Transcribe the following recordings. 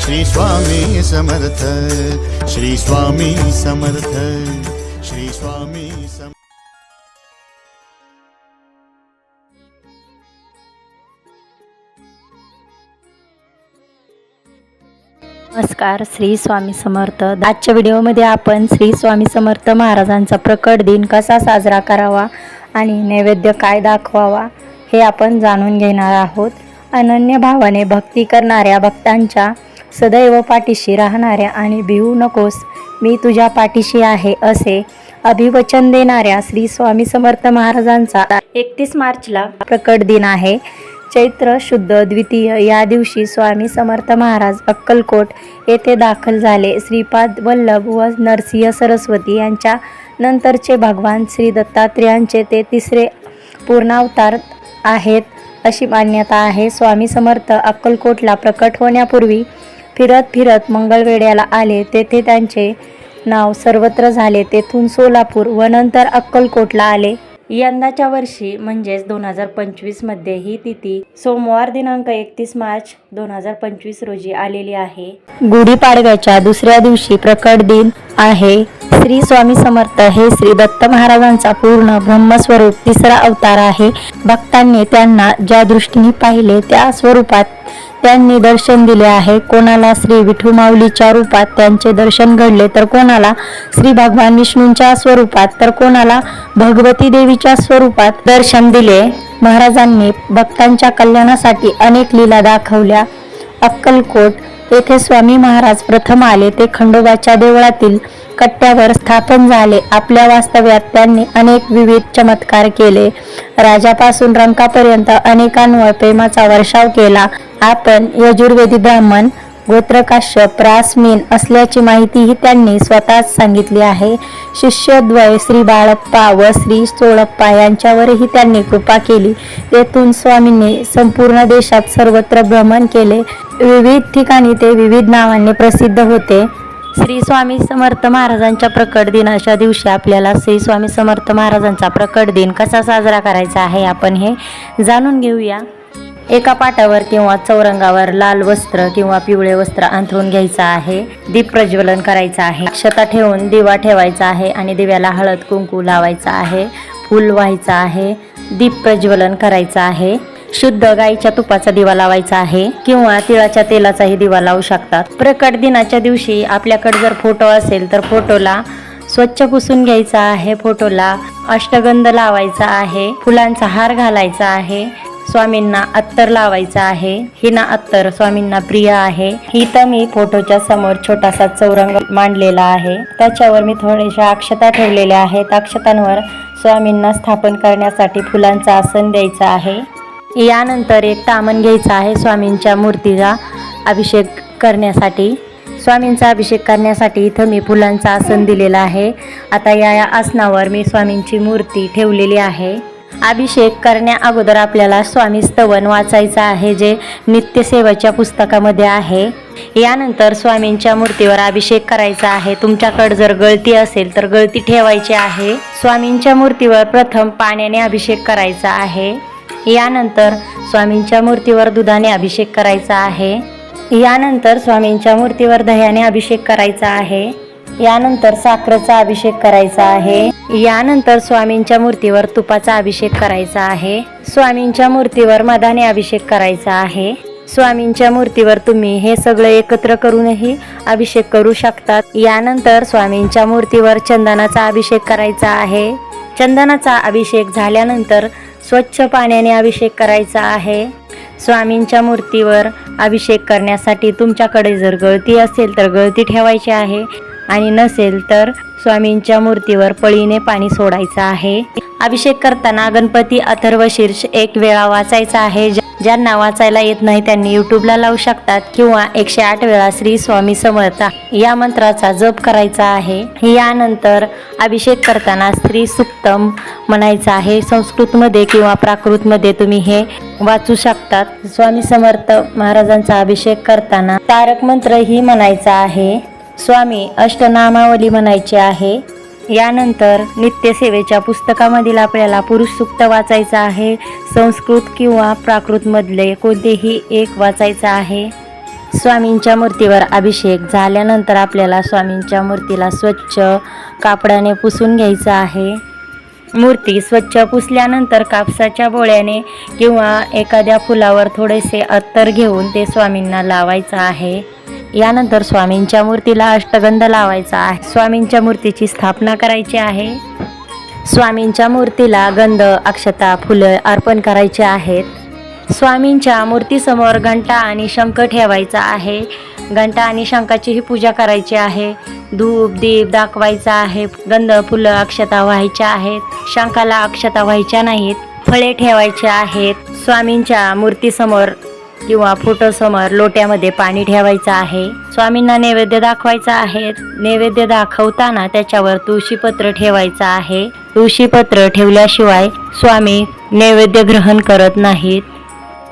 श्री स्वामी समर्थ श्री स्वामी समर्थ श्री स्वामी समर्थ नमस्कार श्री स्वामी समर्थ. आजच्या व्हिडिओमध्ये आपण श्री स्वामी समर्थ महाराजांचा प्रकट दिन कसा साजरा करावा आणि नैवेद्य काय दाखवावा हे आपण जाणून घेणार आहोत. अनन्य भावाने भक्ती करणाऱ्या भक्तांच्या सदैव पाठीशी राहणाऱ्या आणि भिवू नकोस मी तुझ्या पाठीशी आहे असे अभिवचन देणाऱ्या श्री स्वामी समर्थ महाराजांचा एकतीस मार्चला प्रकट दिन आहे. चैत्र शुद्ध द्वितीय या दिवशी स्वामी समर्थ महाराज अक्कलकोट येथे दाखल झाले. श्रीपाद वल्लभ व नरसिंह सरस्वती यांच्या नंतरचे भगवान श्री दत्तात्रेयांचे ते तिसरे पूर्णावतार आहेत. अशी मान्यता आहे. स्वामी समर्थ अक्कलकोटला प्रकट होण्यापूर्वी फिरत फिरत मंगळवेड्याला आले. तेथे त्यांचे नाव सर्वत्र झाले. तेथून सोलापूर व नंतर अक्कलकोटला आले. यंदाच्या वर्षी म्हणजेच दोन हजार पंचवीसमध्ये ही तिथी सोमवार दिनांक एकतीस मार्च दोन हजार पंचवीस रोजी आलेली आहे. गुढीपाडव्याच्या दुसऱ्या दिवशी प्रकट दिन आहे. श्री स्वामी समर्थ हे श्री दत्त महाराजांचा पूर्ण ब्रह्मस्वरूप तिसरा अवतार आहे. भक्तांनी त्यांना ज्या दृष्टीने पाहिले त्या स्वरूपात त्यांनी दर्शन दिले आहे. कोणाला श्री विठू माऊलीच्या रूपात त्यांचे दर्शन घडले तर कोणाला श्री भगवान विष्णूंच्या स्वरूपात तर कोणाला भगवती देवीच्या स्वरूपात दर्शन दिले. महाराजांनी भक्तांच्या कल्याणासाठी अनेक लीला दाखवल्या. अक्कलकोट येथे स्वामी महाराज प्रथम आले. ते खंडोबाच्या देवळातील कट्ट्यावर स्थापन झाले. आपल्या वास्तव्यात त्यांनी अनेक विविध चमत्कार केले. राजापासून रंकापर्यंत अनेकांवर प्रेमाचा वर्षाव केला. आपण यजुर्वेदी ब्राह्मण गोत्रकाश्यप रासमीन असल्याची माहितीही त्यांनी स्वतःच सांगितली आहे. शिष्यद्वय श्री बाळप्पा व श्री चोळप्पा यांच्यावरही त्यांनी कृपा केली. तेथून स्वामींनी संपूर्ण देशात सर्वत्र भ्रमण केले. विविध ठिकाणी ते विविध नावांनी प्रसिद्ध होते. श्री स्वामी समर्थ महाराजांच्या प्रकट दिनाच्या दिवशी आपल्याला श्री स्वामी समर्थ महाराजांचा प्रकट दिन कसा साजरा करायचा आहे आपण हे जाणून घेऊया. एका पाटावर किंवा चौरंगावर लाल वस्त्र किंवा पिवळे वस्त्र अंथरून घ्यायचं आहे. दीप प्रज्वलन करायचं आहे. अक्षता ठेवून दिवा ठेवायचा आहे आणि दिव्याला हळद कुंकू लावायचा आहे. फूल व्हायचं आहे. दीप प्रज्वलन करायचं आहे. शुद्ध गाईच्या तुपाचा दिवा लावायचा आहे किंवा तिळाच्या तेलाचाही दिवा लावू शकतात. प्रकट दिनाच्या दिवशी आपल्याकडे जर फोटो असेल तर फोटोला स्वच्छ पुसून घ्यायचा आहे. फोटोला अष्टगंध लावायचा आहे. फुलांचा हार घालायचा आहे. स्वामींना अत्तर लावायचा आहे. हिना अत्तर स्वामींना प्रिय आहे. इथं मी फोटोच्या समोर छोटासा चौरंग मांडलेला आहे. त्याच्यावर मी थोड्याशा अक्षता ठेवलेल्या आहेत. अक्षतांवर स्वामींना स्थापन करण्यासाठी फुलांचा आसन द्यायचा आहे. यानंतर एक तामण घ्यायचा आहे स्वामींच्या मूर्तीला अभिषेक करण्यासाठी. स्वामींचा अभिषेक करण्यासाठी इथं मी फुलांचा आसन दिलेला आहे. आता या या आसनावर मी स्वामींची मूर्ती ठेवलेली आहे. अभिषेक करण्या अगोदर आपल्याला स्वामी स्तवन वाचायचं आहे जे नित्यसेवाच्या पुस्तकामध्ये आहे. यानंतर स्वामींच्या मूर्तीवर अभिषेक करायचा आहे. तुमच्याकडे जर गळती असेल तर गळती ठेवायची आहे. स्वामींच्या मूर्तीवर प्रथम पाण्याने अभिषेक करायचा आहे. यानंतर स्वामींच्या मूर्तीवर दुधाने अभिषेक करायचा आहे. यानंतर स्वामींच्या मूर्तीवर दह्याने अभिषेक करायचा आहे. यानंतर साखरेचा अभिषेक करायचा आहे. यानंतर स्वामींच्या मूर्तीवर तुपाचा अभिषेक करायचा आहे. स्वामींच्या मूर्तीवर मधाने अभिषेक करायचा आहे. स्वामींच्या मूर्तीवर तुम्ही हे सगळं एकत्र करूनही अभिषेक करू शकतात. यानंतर स्वामींच्या मूर्तीवर चंदनाचा अभिषेक करायचा आहे. चंदनाचा अभिषेक झाल्यानंतर स्वच्छ पाण्याने अभिषेक करायचा आहे. स्वामींच्या मूर्तीवर अभिषेक करण्यासाठी तुमच्याकडे जर गळती असेल तर गळती ठेवायची आहे. आणि नसेल तर स्वामींच्या मूर्तीवर पळीने पाणी सोडायचं आहे. अभिषेक करताना गणपती अथर्व शीर्ष एक वेळा वाचायचा आहे. ज्या- ज्यांना वाचायला येत नाही त्यांनी युट्यूबला लावू शकतात किंवा एकशे आठ वेळा श्री स्वामी समर्थ या मंत्राचा जप करायचा आहे. यानंतर अभिषेक करताना स्त्री सुक्तम म्हणायचं आहे. संस्कृतमध्ये किंवा प्राकृतमध्ये तुम्ही हे वाचू शकतात. स्वामी समर्थ महाराजांचा अभिषेक करताना तारक मंत्र ही म्हणायचा आहे. स्वामी अष्टनामावली म्हणायची आहे. यानंतर नित्यसेवेच्या पुस्तकामधील आपल्याला पुरुष सुक्त वाचायचं आहे संस्कृत किंवा प्राकृतमधले कोणतेही एक वाचायचं आहे. स्वामींच्या मूर्तीवर अभिषेक झाल्यानंतर आपल्याला स्वामींच्या मूर्तीला स्वच्छ कापडाने पुसून घ्यायचं आहे. मूर्ती स्वच्छ पुसल्यानंतर कापसाच्या बोळ्याने किंवा एखाद्या फुलावर थोडेसे अत्तर घेऊन ते स्वामींना लावायचं आहे. यानंतर स्वामींच्या मूर्तीला अष्टगंध लावायचा आहे. स्वामींच्या मूर्तीची स्थापना करायची आहे. स्वामींच्या मूर्तीला गंध अक्षता फुलं अर्पण करायचे आहेत. स्वामींच्या मूर्तीसमोर घंटा आणि शंख ठेवायचा आहे. घंटा आणि शंखाचीही पूजा करायची आहे. धूप दीप दाखवायचा आहे. गंध फुलं अक्षता व्हायच्या आहेत. शंखाला अक्षता व्हायच्या नाहीत. फळे ठेवायचे आहेत. स्वामींच्या मूर्तीसमोर किंवा फोटोसमोर लोट्यामध्ये पाणी ठेवायचं आहे. स्वामींना नैवेद्य दाखवायचा आहे. नैवेद्य दाखवताना त्याच्यावर तुळशीपत्र ठेवायचं आहे. तुळशीपत्र ठेवल्याशिवाय स्वामी नैवेद्य ग्रहण करत नाहीत.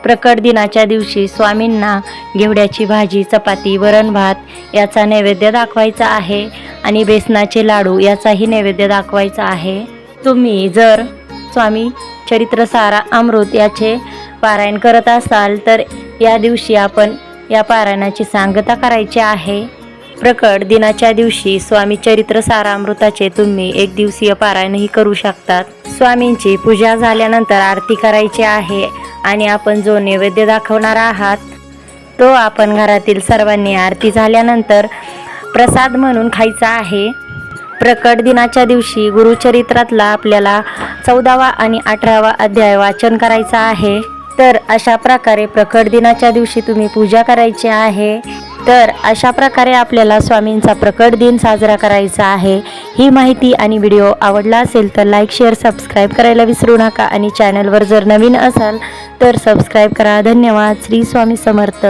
प्रकट दिनाच्या दिवशी स्वामींना घेवड्याची भाजी चपाती वरण भात याचा नैवेद्य दाखवायचा आहे आणि बेसनाचे लाडू याचाही नैवेद्य दाखवायचा आहे. तुम्ही जर स्वामी चरित्रसारा अमृत याचे पारायण करत असाल तर या दिवशी आपण या पारायणाची सांगता करायची आहे. प्रकट दिनाच्या दिवशी स्वामी चरित्र सारामृताचे तुम्ही एक दिवसीय पारायणही करू शकतात. स्वामींची पूजा झाल्यानंतर आरती करायची आहे आणि आपण जो नैवेद्य दाखवणार आहात तो आपण घरातील सर्वांनी आरती झाल्यानंतर प्रसाद म्हणून खायचा आहे. प्रकट दिनाच्या दिवशी गुरुचरित्रातला आपल्याला चौदावा आणि अठरावा अध्याय वाचन करायचा आहे. तर अशा प्रकारे प्रकट दिनाच्या दिवशी तुम्ही पूजा करायची आहे. तर अशा प्रकारे आपल्याला स्वामींचा प्रकट दिन साजरा करायचा आहे. ही माहिती आणि व्हिडिओ आवडला असेल तर लाईक शेअर सबस्क्राईब करायला विसरू नका आणि चॅनलवर जर नवीन असाल तर सबस्क्राईब करा. धन्यवाद. श्री स्वामी समर्थ.